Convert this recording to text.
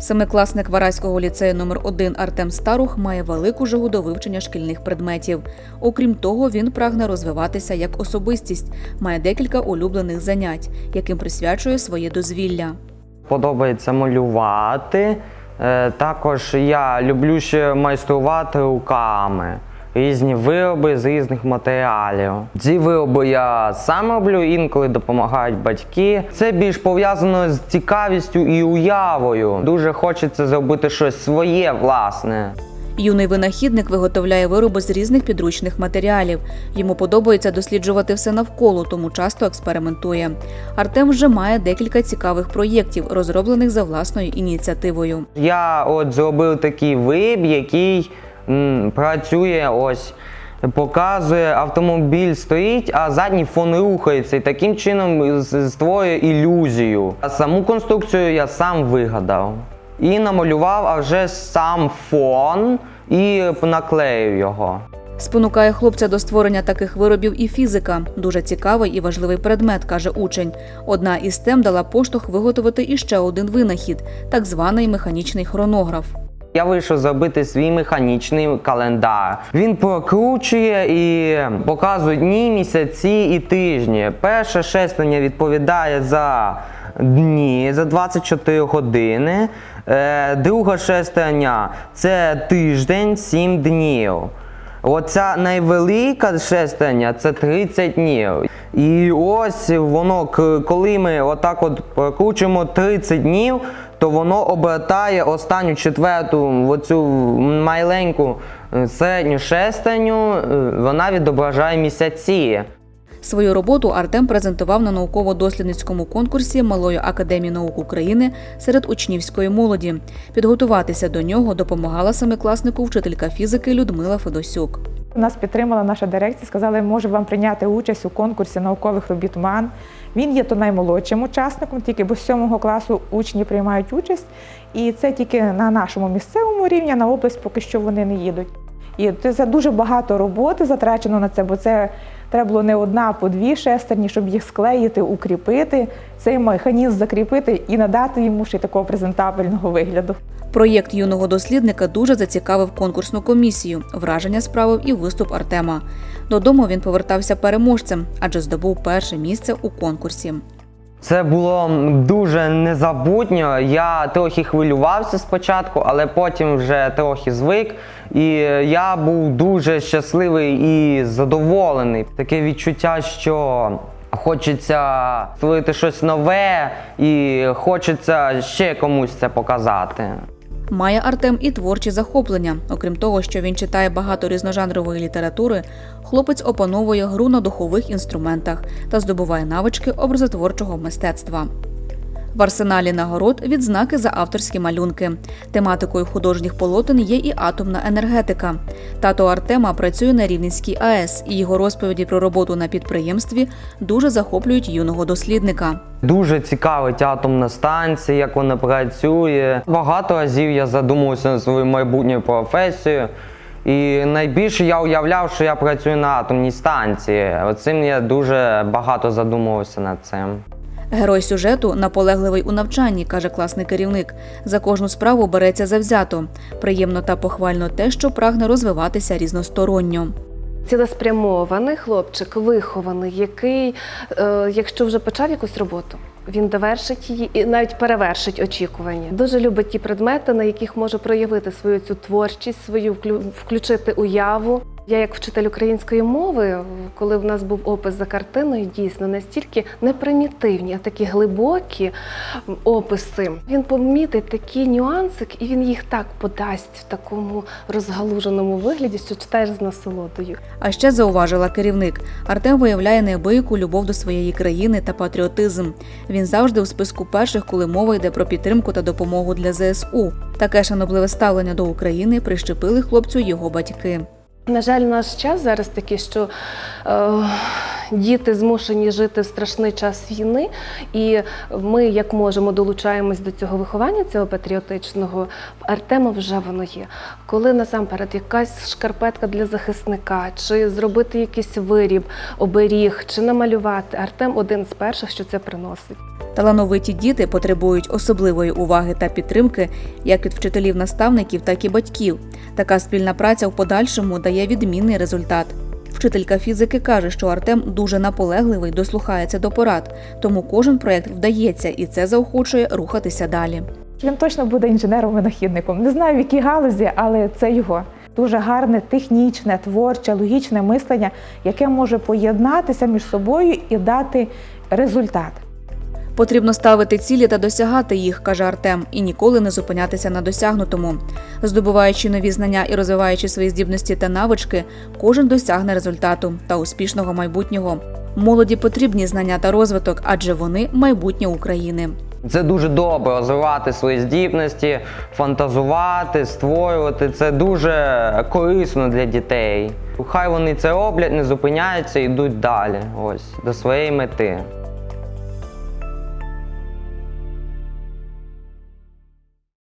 Семикласник Вараського ліцею номер 1 Артем Старух має велику жагу до вивчення шкільних предметів. Окрім того, він прагне розвиватися як особистість, має декілька улюблених занять, яким присвячує своє дозвілля. Подобається малювати. Е, Також я люблю ще майструвати руками. Різні вироби з різних матеріалів. Ці вироби я сам роблю, інколи допомагають батьки. Це більш пов'язано з цікавістю і уявою. Дуже хочеться зробити щось своє, власне. Юний винахідник виготовляє вироби з різних підручних матеріалів. Йому подобається досліджувати все навколо, тому часто експериментує. Артем вже має декілька цікавих проєктів, розроблених за власною ініціативою. Я от зробив такий виріб, який працює ось. Показує, автомобіль стоїть, а задній фон рухається і таким чином створює ілюзію. А саму конструкцію я сам вигадав. І намалював, а вже сам фон і наклеїв його. Спонукає хлопця до створення таких виробів і фізика. Дуже цікавий і важливий предмет, каже учень. Одна із тем дала поштовх виготовити іще один винахід так званий механічний хронограф. Я вийшов зробити свій механічний календар. Він прокручує і показує дні, місяці і тижні. Перше шестерня відповідає за дні, за 24 години. Е, друга шестерня це тиждень, 7 днів. Оця найвелика шестерня це 30 днів. І ось воно, коли ми отак от прокручуємо 30 днів, то воно обертає останню четверту, оцю маленьку е, середню шестерню, е, вона відображає місяці. Свою роботу Артем презентував на науково-дослідницькому конкурсі Малої академії наук України серед учнівської молоді. Підготуватися до нього допомагала семикласнику вчителька фізики Людмила Федосюк. Нас підтримала наша дирекція, сказали, може вам прийняти участь у конкурсі наукових робіт МАН. Він є то наймолодшим учасником, тільки бо з сьомого класу учні приймають участь. І це тільки на нашому місцевому рівні, на область поки що вони не їдуть. І це дуже багато роботи затрачено на це, бо це треба було не одна, а по дві шестерні, щоб їх склеїти, укріпити, цей механізм закріпити і надати йому ще такого презентабельного вигляду. Проєкт юного дослідника дуже зацікавив конкурсну комісію. Враження справив і виступ Артема. Додому він повертався переможцем, адже здобув перше місце у конкурсі. Це було дуже незабутньо. Я трохи хвилювався спочатку, але потім вже трохи звик. І я був дуже щасливий і задоволений. Таке відчуття, що хочеться створити щось нове і хочеться ще комусь це показати. Має Артем і творчі захоплення. Окрім того, що він читає багато різножанрової літератури, хлопець опановує гру на духових інструментах та здобуває навички образотворчого мистецтва. В арсеналі нагород відзнаки за авторські малюнки. Тематикою художніх полотен є і атомна енергетика. Тато Артема працює на Рівненській АЕС, і його розповіді про роботу на підприємстві дуже захоплюють юного дослідника. Дуже цікавить атомна станція, як вона працює. Багато разів я задумувався над своєю майбутньою професією. І найбільше я уявляв, що я працюю на атомній станції. Оцим я дуже багато задумувався над цим. Герой сюжету наполегливий у навчанні, каже класний керівник. За кожну справу береться завзято. Приємно та похвально те, що прагне розвиватися різносторонньо. цілеспрямований хлопчик, вихований, який, е, якщо вже почав якусь роботу, він довершить її і навіть перевершить очікування. Дуже любить ті предмети, на яких може проявити свою цю творчість, свою включити уяву. Я, як вчитель української мови, коли в нас був опис за картиною, дійсно настільки не примітивні, а такі глибокі описи. Він помітить такі нюансики, і він їх так подасть в такому розгалуженому вигляді, що читаєш з насолодою. А ще зауважила керівник. Артем виявляє неабияку любов до своєї країни та патріотизм. Він завжди у списку перших, коли мова йде про підтримку та допомогу для ЗСУ. Таке шанобливе ставлення до України прищепили хлопцю його батьки. На жаль, наш час зараз такий, що е, діти змушені жити в страшний час війни, і ми, як можемо, долучаємось до цього виховання, цього патріотичного. Артема вже воно є. Коли насамперед якась шкарпетка для захисника, чи зробити якийсь виріб, оберіг, чи намалювати, Артем один з перших, що це приносить. Талановиті діти потребують особливої уваги та підтримки як від вчителів-наставників, так і батьків. Така спільна праця в подальшому дає відмінний результат. Вчителька фізики каже, що Артем дуже наполегливий, дослухається до порад, тому кожен проєкт вдається, і це заохочує рухатися далі. Він точно буде інженером-винахідником. Не знаю в якій галузі, але це його. Дуже гарне технічне, творче, логічне мислення, яке може поєднатися між собою і дати результат. Потрібно ставити цілі та досягати їх, каже Артем, і ніколи не зупинятися на досягнутому. Здобуваючи нові знання і розвиваючи свої здібності та навички, кожен досягне результату та успішного майбутнього. Молоді потрібні знання та розвиток, адже вони майбутнє України. Це дуже добре розвивати свої здібності, фантазувати, створювати. Це дуже корисно для дітей. Хай вони це роблять, не зупиняються, йдуть далі. Ось до своєї мети.